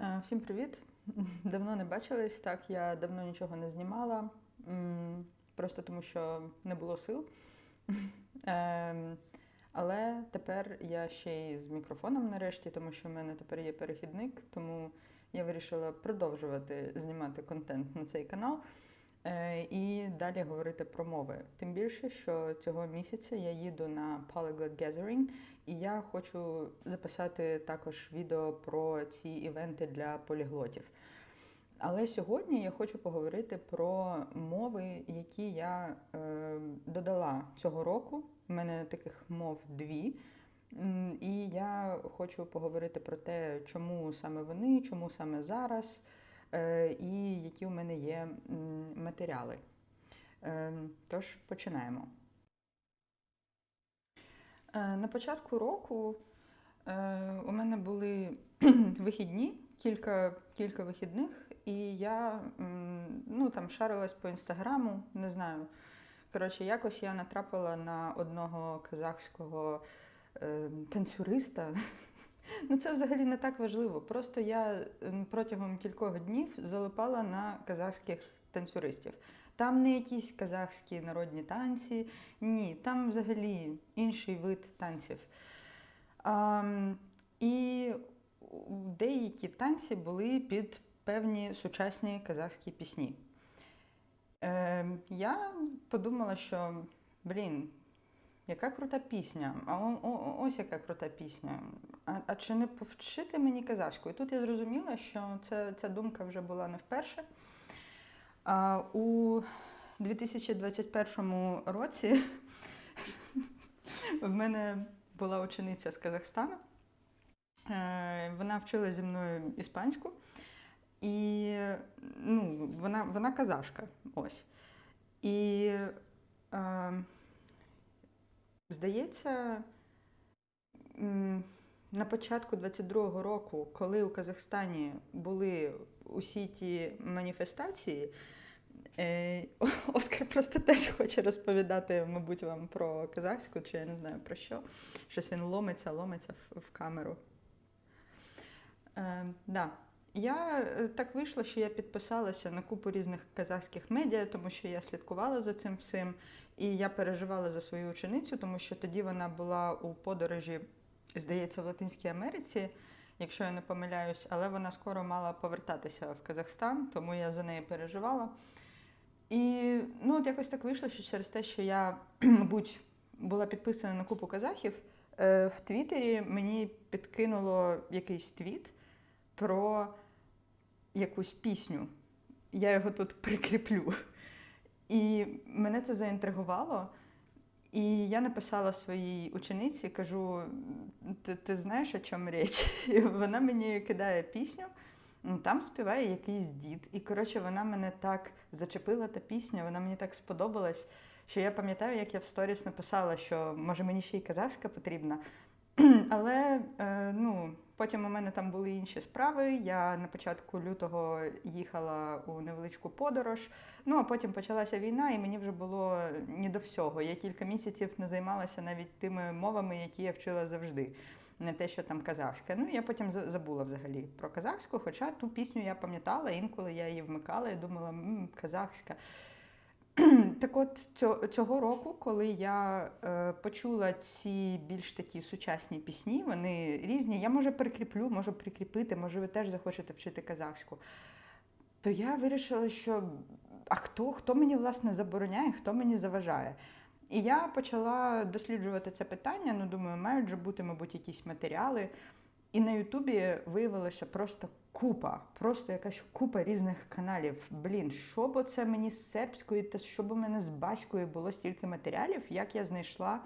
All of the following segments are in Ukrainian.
Е, Всім привіт! Давно не бачились. Так, я давно нічого не знімала, просто тому що не було сил. Ем, Але тепер я ще й з мікрофоном нарешті, тому що в мене тепер є перехідник, тому я вирішила продовжувати знімати контент на цей канал і далі говорити про мови. Тим більше, що цього місяця я їду на Polyglot Gathering, і я хочу записати також відео про ці івенти для поліглотів. Але сьогодні я хочу поговорити про мови, які я е, додала цього року. У мене таких мов дві. І я хочу поговорити про те, чому саме вони, чому саме зараз, е, і які у мене є матеріали. Е, Тож починаємо. Е, На початку року е, у мене були вихідні, кілька, кілька вихідних, і я ну, там шарилась по інстаграму, не знаю. Коротше, якось я натрапила на одного казахського е, танцюриста. Ну, це взагалі не так важливо. Просто я протягом кількох днів залипала на казахських танцюристів. Там не якісь казахські народні танці, ні, там взагалі інший вид танців. А, і деякі танці були під певні сучасні казахські пісні. Е, я подумала, що блін, яка крута пісня, а ось яка крута пісня. А, а чи не повчити мені казахську? І тут я зрозуміла, що це, ця думка вже була не вперше. А, у 2021 році в мене була учениця з Казахстану. Е, Вона вчила зі мною іспанську, і ну, вона, вона казашка. Ось. І е, здається, на початку 22-го року, коли у Казахстані були усі ті маніфестації, е, Оскар просто теж хоче розповідати, мабуть, вам про казахську, чи я не знаю про що. Щось він ломиться, ломиться в, камеру. Е, да. Я е, так вийшло, що я підписалася на купу різних казахських медіа, тому що я слідкувала за цим всім. І я переживала за свою ученицю, тому що тоді вона була у подорожі, здається, в Латинській Америці, якщо я не помиляюсь, але вона скоро мала повертатися в Казахстан, тому я за неї переживала. І ну, от якось так вийшло, що через те, що я, мабуть, була підписана на купу казахів, е, в Твіттері мені підкинуло якийсь твіт про якусь пісню. Я його тут прикріплю. І мене це заінтригувало. І я написала своїй учениці, кажу: ти, ти знаєш, о чому річ? І вона мені кидає пісню, там співає якийсь дід. І коротше, вона мене так зачепила та пісня, вона мені так сподобалась, що я пам'ятаю, як я в сторіс написала, що може мені ще й казахська потрібна. Але е, ну, потім у мене там були інші справи. Я на початку лютого їхала у невеличку подорож. Ну а потім почалася війна, і мені вже було ні до всього. Я кілька місяців не займалася навіть тими мовами, які я вчила завжди. Не те, що там казахська. Ну я потім за- забула взагалі про казахську, хоча ту пісню я пам'ятала, інколи я її вмикала і думала, «М, казахська. Так от цього, року, коли я е, почула ці більш такі сучасні пісні, вони різні. Я може прикріплю, можу прикріпити, може ви теж захочете вчити казахську. То я вирішила, що а хто, хто мені власне забороняє, хто мені заважає. І я почала досліджувати це питання. Ну, думаю, мають же бути, мабуть, якісь матеріали. І на Ютубі виявилося просто купа, просто якась купа різних каналів. Блін, що б це мені з сербської та що б у мене з баської було стільки матеріалів, як я знайшла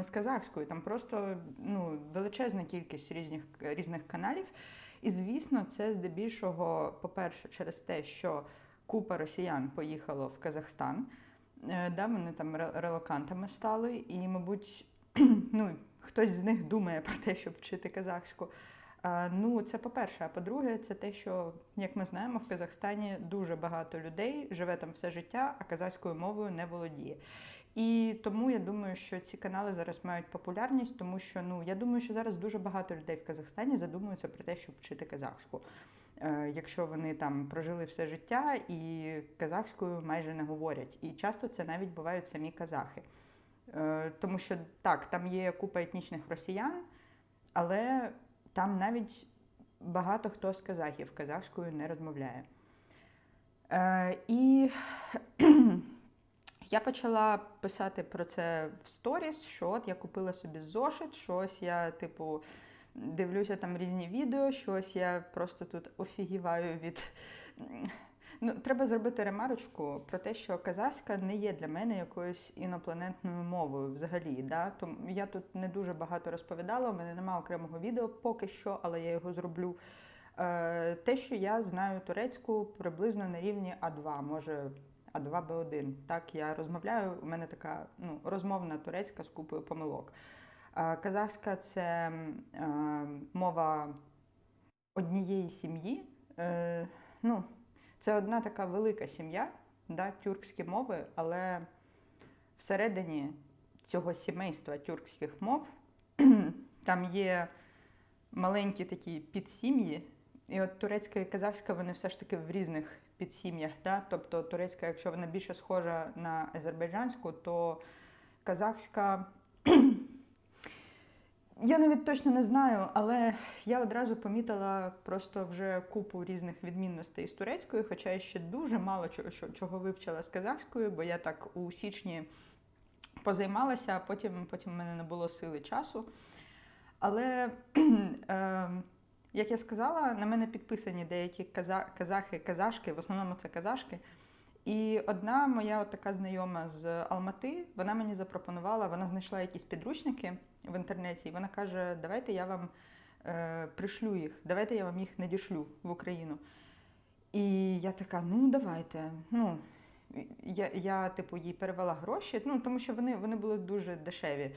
з казахською. Там просто ну, величезна кількість різних, різних каналів. І звісно, це здебільшого, по-перше, через те, що купа росіян поїхало в Казахстан. Е, Да, вони там ре- релокантами стали, і, мабуть, ну, хтось з них думає про те, щоб вчити казахську. Ну, це по-перше. А по-друге, це те, що, як ми знаємо, в Казахстані дуже багато людей живе там все життя, а казахською мовою не володіє. І тому я думаю, що ці канали зараз мають популярність, тому що ну я думаю, що зараз дуже багато людей в Казахстані задумуються про те, щоб вчити казахську. е, якщо вони там прожили все життя і казахською майже не говорять. І часто це навіть бувають самі казахи. Е, Тому що так, там є купа етнічних росіян, але там навіть багато хто з казахів казахською не розмовляє. Е, І я почала писати про це в сторіс, що от я купила собі зошит, що ось я, типу, дивлюся там різні відео, що ось я просто тут офігіваю від. Ну, треба зробити ремарочку про те, що казахська не є для мене якоюсь інопланетною мовою взагалі. Да? Тому я тут не дуже багато розповідала, у мене немає окремого відео поки що, але я його зроблю. Е, те, що я знаю турецьку приблизно на рівні А2, може А2 Б1. Так, я розмовляю, у мене така ну, розмовна турецька з купою помилок. Е, казахська це е, мова однієї сім'ї. Ну, це одна така велика сім'я, да, тюркські мови, але всередині цього сімейства тюркських мов там є маленькі такі підсім'ї. І от турецька і казахська, вони все ж таки в різних підсім'ях. Да? Тобто турецька, якщо вона більше схожа на азербайджанську, то казахська. Я навіть точно не знаю, але я одразу помітила просто вже купу різних відмінностей з турецькою, хоча я ще дуже мало чого, чого вивчила з казахською, бо я так у січні позаймалася, а потім, потім в мене не було сили часу. Але, е, як я сказала, на мене підписані деякі каза, казахи, казашки, в основному це казашки. І одна моя от така знайома з Алмати, вона мені запропонувала, вона знайшла якісь підручники в інтернеті, і вона каже: Давайте я вам е, пришлю їх, давайте я вам їх надішлю в Україну. І я така, ну давайте. Ну, я, я типу, їй перевела гроші, ну, тому що вони, вони були дуже дешеві.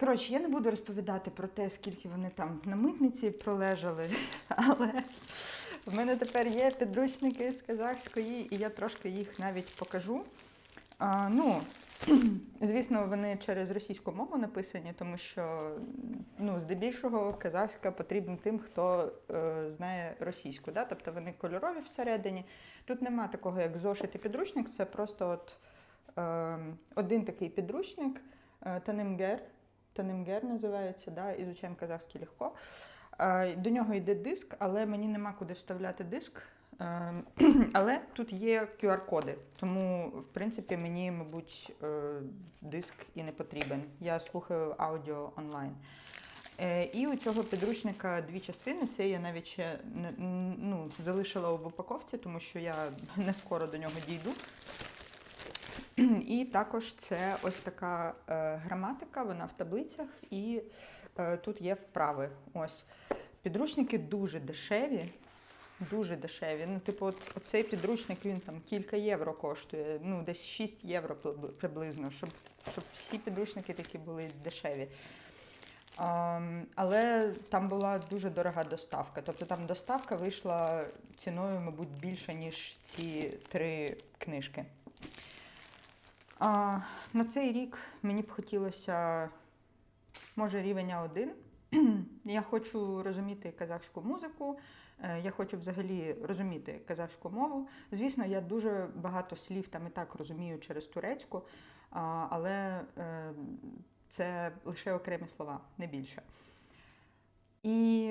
Коротше, я не буду розповідати про те, скільки вони там на митниці пролежали, але в мене тепер є підручники з казахської, і я трошки їх навіть покажу. А, ну, звісно, вони через російську мову написані, тому що ну, здебільшого казахська потрібна тим, хто е, знає російську. Да? Тобто вони кольорові всередині. Тут нема такого, як зошит і підручник, це просто от, е, один такий підручник, е, Танимгер. Танимгер називається, да? ізучаємо казахський легко. До нього йде диск, але мені нема куди вставляти диск. Е, Але тут є QR-коди, тому в принципі мені, мабуть, е, диск і не потрібен. Я слухаю аудіо онлайн. Е, І у цього підручника дві частини. Це я навіть ще ну, залишила в упаковці, тому що я не скоро до нього дійду. І також це ось така е, граматика, вона в таблицях, і тут є вправи. Ось підручники дуже дешеві. Дуже дешеві. Ну, типу, от, оцей підручник він там кілька євро коштує, ну десь 6 євро приблизно, щоб, щоб всі підручники такі були дешеві. Ам, але там була дуже дорога доставка. Тобто там доставка вийшла ціною, мабуть, більше, ніж ці три книжки. А, на цей рік мені б хотілося, може, рівень А1. Я хочу розуміти казахську музику, е, я хочу взагалі розуміти казахську мову. Звісно, я дуже багато слів там і так розумію через турецьку, але е, це лише окремі слова, не більше. І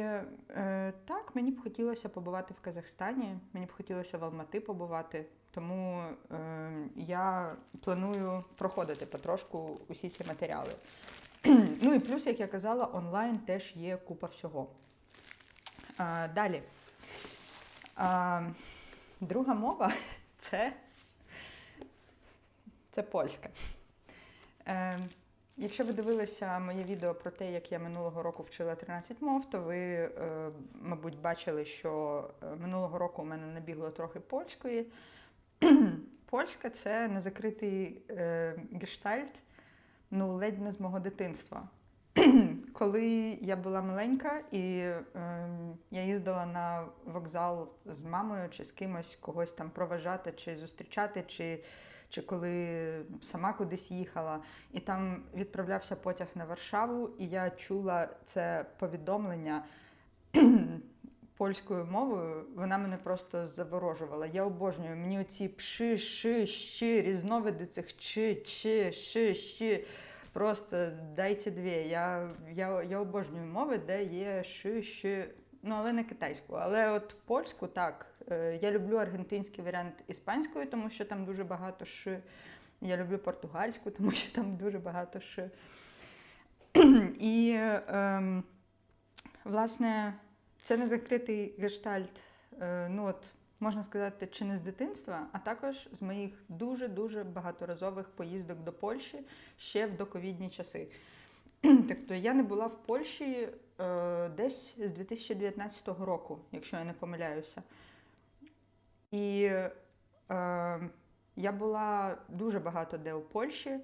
е, так, мені б хотілося побувати в Казахстані, мені б хотілося в Алмати побувати, тому я планую проходити потрошку усі ці матеріали. ну і плюс, як я казала, онлайн теж є купа всього. А, далі. А, друга мова це, це польська. Е, Якщо ви дивилися моє відео про те, як я минулого року вчила 13 мов, то ви, е, мабуть, бачили, що е, минулого року у мене набігло трохи польської. Польська це незакритий е, гештальт, ну, ледь не з мого дитинства. Коли я була маленька і е, я їздила на вокзал з мамою чи з кимось когось там проважати чи зустрічати, чи, чи коли сама кудись їхала, і там відправлявся потяг на Варшаву, і я чула це повідомлення польською мовою, вона мене просто заворожувала. Я обожнюю. Мені оці пши, ши, щи, різновиди цих чи, чи, ши, щи. Просто дайте дві. Я, я, я обожнюю мови, де є ши, щи. Ну, але не китайську. Але от польську так. Е, Я люблю аргентинський варіант іспанської, тому що там дуже багато ши. Я люблю португальську, тому що там дуже багато ши. І, ем, власне, це не закритий гештальт. Е, ну от, можна сказати, чи не з дитинства, а також з моїх дуже-дуже багаторазових поїздок до Польщі ще в доковідні часи. Тобто я не була в Польщі е, десь з 2019 року, якщо я не помиляюся. І е, я була дуже багато де у Польщі,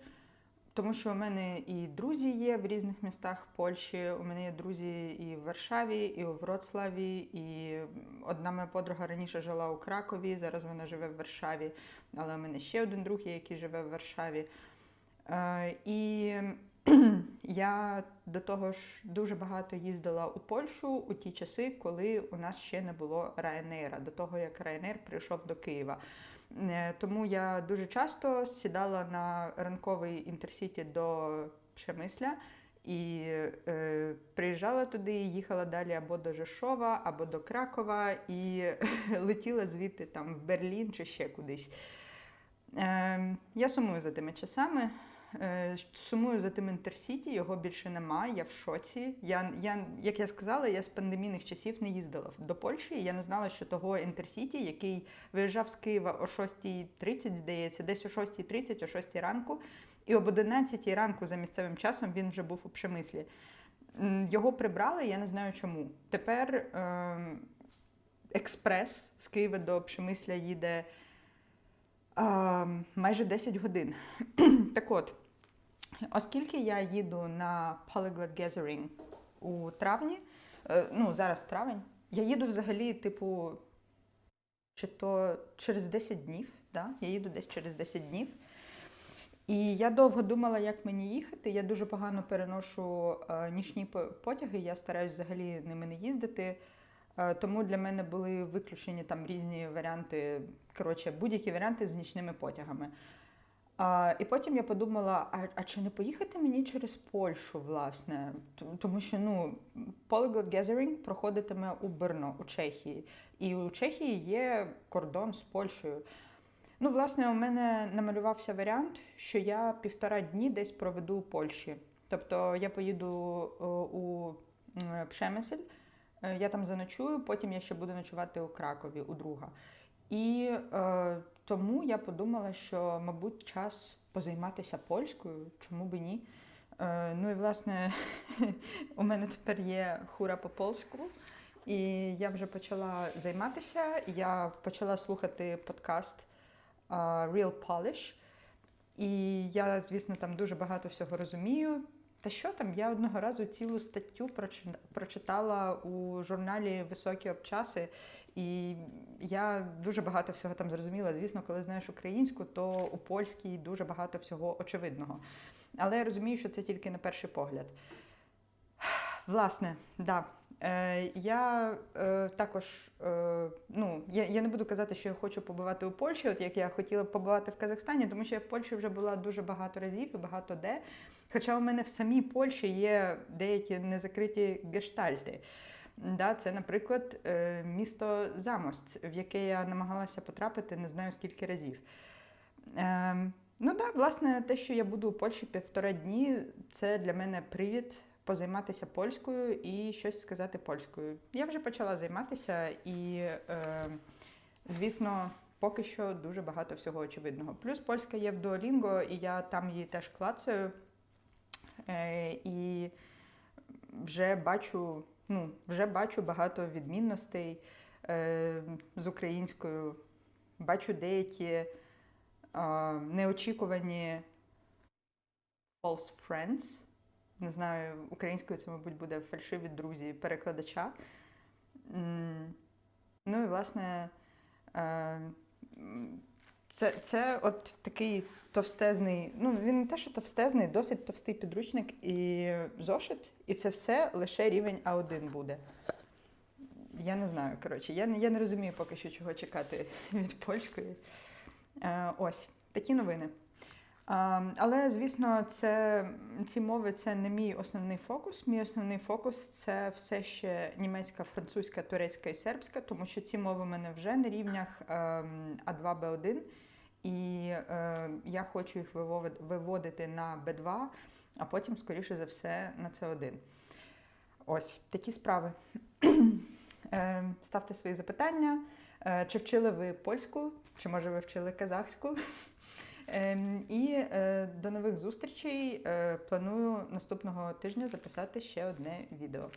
тому що у мене і друзі є в різних містах Польщі. У мене є друзі і в Варшаві, і у Вроцлаві, і одна моя подруга раніше жила у Кракові, зараз вона живе в Варшаві, але у мене ще один друг є, який живе в Варшаві. Е, І я до того ж дуже багато їздила у Польщу у ті часи, коли у нас ще не було Ryanair, до того як Ryanair прийшов до Києва. Е, Тому я дуже часто сідала на ранковий інтерсіті до Пшемисля і е, приїжджала туди, їхала далі або до Жешова, або до Кракова, і летіла звідти там в Берлін чи ще кудись. Е, я сумую за тими часами. Е, Сумую за тим інтерсіті, його більше немає, я в шоці. Я, я, як я сказала, я з пандемійних часів не їздила до Польщі. Я не знала, що того інтерсіті, який виїжджав з Києва о 6.30, здається, десь о 6.30, о 6 ранку, і об 11 ранку за місцевим часом він вже був у Пшемислі. Його прибрали, я не знаю чому. Тепер е, експрес з Києва до Пшемисля їде а, майже 10 годин. так от, оскільки я їду на Polyglot Gathering у травні, е, ну зараз травень, я їду взагалі, типу, чи то через 10 днів, да? я їду десь через 10 днів. І я довго думала, як мені їхати. Я дуже погано переношу е, нічні потяги, я стараюсь взагалі ними не їздити. Е, Тому для мене були виключені там різні варіанти, коротше, будь-які варіанти з нічними потягами. А, і потім я подумала: а, а чи не поїхати мені через Польщу, власне? Тому що ну, Polyglot Gathering проходитиме у Брно, у Чехії. І у Чехії є кордон з Польщею. Ну, власне, у мене намалювався варіант, що я півтора дні десь проведу у Польщі. Тобто я поїду е, у е, я там заночую, потім я ще буду ночувати у Кракові у друга. І е, тому я подумала, що, мабуть, час позайматися польською, чому би ні. Е, ну і власне, у мене тепер є хура по польську, і я вже почала займатися. Я почала слухати подкаст Real Polish. І я, звісно, там дуже багато всього розумію. Та що там? Я одного разу цілу статтю прочи- прочитала у журналі Високі обчаси, і я дуже багато всього там зрозуміла. Звісно, коли знаєш українську, то у польській дуже багато всього очевидного. Але я розумію, що це тільки на перший погляд. Власне, да. Е, я е, також, е, ну, я, не буду казати, що я хочу побувати у Польщі, от як я хотіла побувати в Казахстані, тому що я в Польщі вже була дуже багато разів і багато де. Хоча у мене в самій Польщі є деякі незакриті гештальти. Да, це, наприклад, місто Замость, в яке я намагалася потрапити не знаю скільки разів. Ну так, да, власне, те, що я буду у Польщі півтора дні, це для мене привід позайматися польською і щось сказати польською. Я вже почала займатися, і, е, звісно, поки що дуже багато всього очевидного. Плюс польська є в Duolingo, і я там її теж клацаю. Е, і вже бачу, ну, вже бачу багато відмінностей е, з українською. Бачу деякі е, неочікувані false friends. Не знаю, українською це, мабуть, буде фальшиві друзі перекладача. Ну і власне. е, Це, це от такий товстезний, ну він не те, що товстезний, досить товстий підручник і зошит, і це все лише рівень А1 буде. Я не знаю, коротше, я не, я не розумію поки що, чого чекати від польської. Е, ось такі новини. Але, звісно, це, ці мови це не мій основний фокус. Мій основний фокус це все ще німецька, французька, турецька і сербська, тому що ці мови в мене вже на рівнях ем, А2, Б1, і е, я хочу їх виводити на Б2, а потім, скоріше за все, на С1. Ось такі справи. Е, Ставте свої запитання. Е, Чи вчили ви польську, чи може ви вчили казахську? Ем, І е, до нових зустрічей. Е, Планую наступного тижня записати ще одне відео.